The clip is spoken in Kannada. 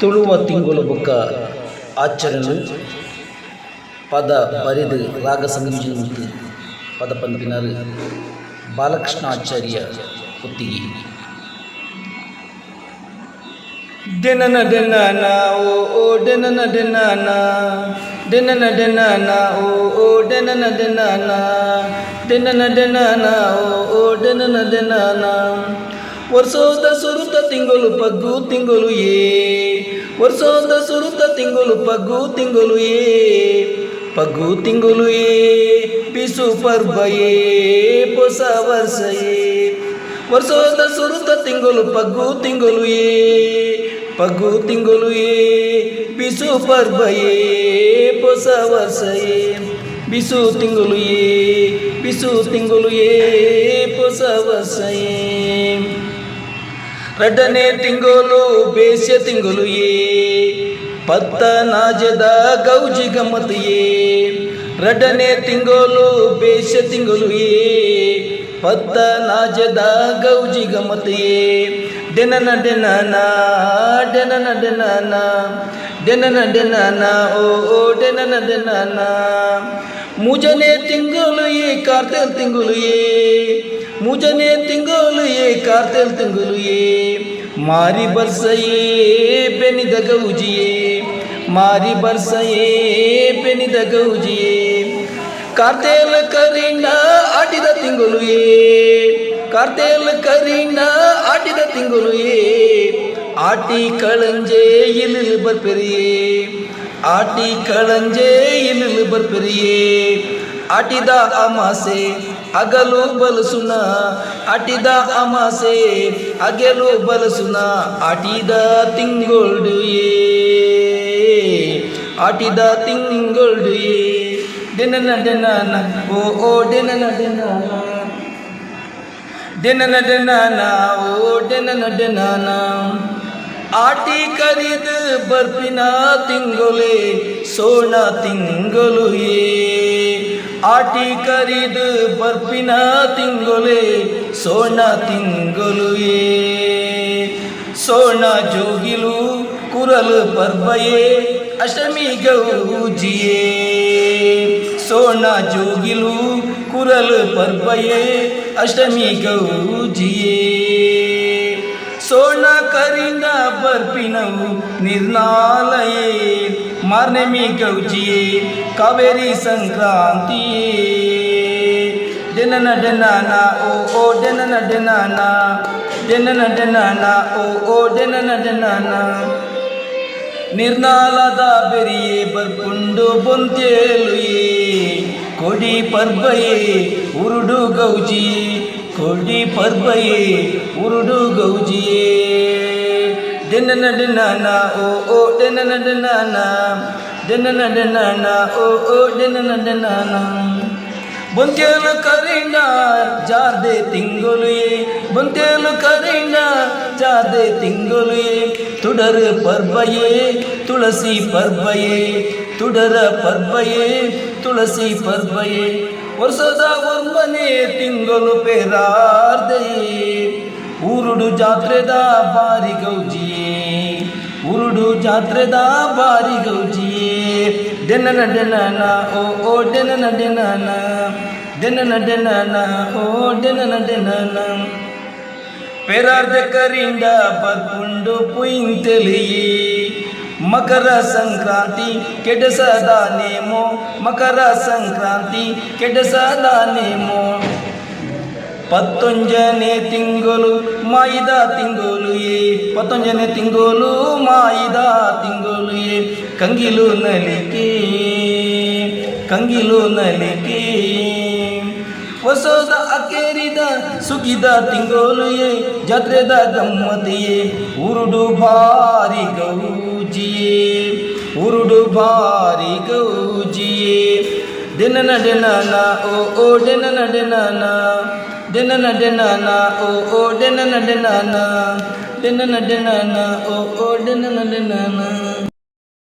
ತುಳುವ ತಿಂಗಳು ಬುಕ್ಕ ಆಚರಣೆ ಪದ ಬರೆದು ರಾಗ ಸಂಯೋಜನೆ ಪದ ಪಂಪಿನರು ಬಾಲಕೃಷ್ಣ ಆಚಾರ್ಯ ಕುತ್ತಿಗೆ ಡೆನನ ಡೆನನ ಓ ಓ ಡೆನನ ಡೆನನ ಡೆನನ ಡೆನನ ಓ ಓ ಡೆನನ ಡೆನನ ಡೆನನ ಡೆನನ ಓ ಓ ಡೆನನ ಡೆನನ ವರ್ಷೋದ ಸುರುತ ತಿಂಗಳು ಪಗ್ಗು ತಿಂಗಳು ಏ ವರ್ಷೋದ ಸುರುತ ತಿಂಗಳು ಪಗ್ಗು ತಿಂಗಳು ಏ ಪಗ್ಗು ತಿಂಗಳು ಏ ಬಿಸು ಪರ್ವ ಏ ಹೊಸ ವರ್ಷ ಏ ವರ್ಷದ ಸುರುತ ತಿಂಗಳು ಪಗ್ಗು ತಿಂಗಳು ಏ ಪಗ್ಗು ತಿಂಗಳು ಏ ಬಿಸು ಪರ್ವ ಹೊಸ ವರ್ಷ ಏ ಬಿಸು ತಿಂಗಳು ಏ ಬಿಸು ತಿಂಗಳು ಏ ಹೊಸ ವರ್ಷ ರಡ್ಡನೇ ತಿಂಗಳು ಬೇಸ್ಯ ತಿಂಗಳು ಏ. ಪತ್ತ ನಾಜದ ಗೌಜಿ ಗಮ್ಮತ್ ಏ. ಎರಡನೇ ತಿಂಗಳು ಬೇಸ್ಯ ತಿಂಗಳು ಏ. ಪತ್ತ ನಾಜದ ಗೌಜಿ ಗಮ್ಮತ್ ಏ. ಡೆನನ ಡೆನನ ಡೆನನ ಡೆನನ డెనన డెనన ఓ ఓ డెనన డెనన ముజనే తింగులు ఏ కార్తెల్ తింగులు ఏ ముజనే తింగులు ఏ కార్తెల్ తింగులు ఏ మారి బర్సయే పెనిద గౌజియే మారి బర్సయే పెనిద గౌజియే కార్తేల కరీణ ఆటిద తింగులు ఏ కార్తేల కరీణ ఆటిద తింగులు ఏ ಆಟಿ ಕಳಂಜೆ ಇಲ್ಲಿಲ್ ಬರ್ಪೆರಿಯೇ ಆಟಿ ಕಳಂಜೆ ಇಲ್ಲಿಲ್ ಬರ್ಪೆರಿಯೇ ಆಟಿದ ಅಮಾಸೆ ಅಗಲು ಬಲಸುನ ಆಟಿದ ಅಮಾಸೆ ಅಗೆಲು ಬಲಸುನ ಆಟಿದ ತಿಂಗೊಳ್ಡು ಏ ಆಟಿದ ತಿಂಗೊಳ್ಡು ಏ ಡೆನನ ಡೆನನ ಓ ಓ ಡೆನನ ಡೆನನ ಡೆನನ ಡೆನನ ಓ ಡೆನನ ಡೆನನ ಆಟಿ ಕರಿದು ಬರ್ಪಿನ ತಿಂಗೊಲೆ ಸೋಣ ತಿಂಗಳು ಏ ಆಟಿ ಕರಿದು ಬರ್ಪಿನ ತಿಂಗೊಲೆ ಸೋಣ ತಿಂಗಳು ಏ ಸೋಣ ಜೋಗಿಲು ಕುರಲು ಪರ್ಬಯೇ ಅಷ್ಟಮಿ ಗೌಜಿಯೇ ಸೋಣ ಜೋಗಿಲು ಕುರಲು ಪರ್ಬಯೇ ಅಷ್ಟಮಿ ಗೌಜಿಯೇ ಕರಿಂದ ಬರ್ಪಿನವು ನಿರ್ನಾಲಯೇ ಮಾರ್ನೆ ಮೀ ಗೌಜಿಯೇ ಕಾವೇರಿ ಸಂಕ್ರಾಂತಿಯೇ ಡೆನನ ಡೆನಾನ ಓ ಓ ಡೆನನ ಡೆನಾನ ಡೆನನ ಡೆನಾನ ಓ ಓ ಡೆನನ ಡೆನಾನ ನಿರ್ನಾಲದ ಬೆರಿಯೇ ಬರ್ಪುಂಡು ಬೊಂತೇಲುಯೇ ಕೊಡಿ ಪರ್ಬಯೇ ಉರುಡು ಗೌಜಿ ಕೊಡಿ ಪರ್ಬಯೇ ಉರುಡು ಗೌಜಿಯೇ ಡೆನನ ಡೆನಾನ ಓ ಓ ಡೆನನ ಡೆನಾನ ಡೆನನ ಡೆನಾನ ಓ ಓ ಡೆನನ ಡೆನಾನ ಬೊಂತೇಲು ಕರಿಂದ ಜಾದೆ ತಿಂಗೊಲುಯೇ ಬೊಂತೇಲು ಕರಿಂದ ಜಾದೆ ತಿಂಗೊಲುಯೇ ತುಡರ ಪರ್ಬಯೇ ತುಳಸಿ ಪರ್ಬಯೇ ತುಡರ ಪರ್ಬಯೇ ತುಳಸಿ ಪರ್ಬಯೇ ವರ್ಷದ ಒಂಬನೇ ತಿಂಗಳು ಪೇರಾರ್ದೆಯೇ ಊರುಡು ಜಾತ್ರೆದ ಬಾರಿ ಗೌಜಿಯೇ ಉರುಡು ಜಾತ್ರೆದ ಬಾರಿ ಗೌಜಿಯೇ ಡೆನನ ಡೆನನ ಓ ಓ ಡೆನನ ಡೆನನ ಡೆನನ ಡೆನನ ಓ ಡೆನನ ಡೆನನ ಪೆರಾರ್ದ ಕರಿಂದ ಬರ್ಪುಂಡು ಪುಯಿಂತೆಲಿಯೇ ಮಕರ ಸಂಕ್ರಾಂತಿ ಕೆಡಸದ ನೇಮೋ ಮಕರ ಸಂಕ್ರಾಂತಿ ಪತ್ತೊಂಜನೆ ತಿಂಗಳು, ಮಾಯಿದ ತಿಂಗಳು ಏ ಪತ್ತೊಂಜನೆ ತಿಂಗಳು, ಮಾಯಿದ ತಿಂಗಳು ಏ ಕಂಗಿಲು ನಲಿಕೆ ಕಂಗಿಲು ನಲಿಕೆ. ಹೊಸದ ಅಕೇರಿದ, ಸುಗಿದ ತಿಂಗಳು ಏ ಜಾತ್ರೆದ ಗಮ್ಮತಿಯೇ. ಉರುಡು ಭಾರಿ ಗೌಜಿಯೇ. ಉರುಡು ಭಾರಿ ಗೌಜಿಯೇ. ဒိနနဒိနနာအိုအိုဒိနနဒိနနာဒိနနဒိနနာအိုအိုဒိနနဒိနနာဒိနနဒိနနာအိုအိုဒိနနဒိနနာ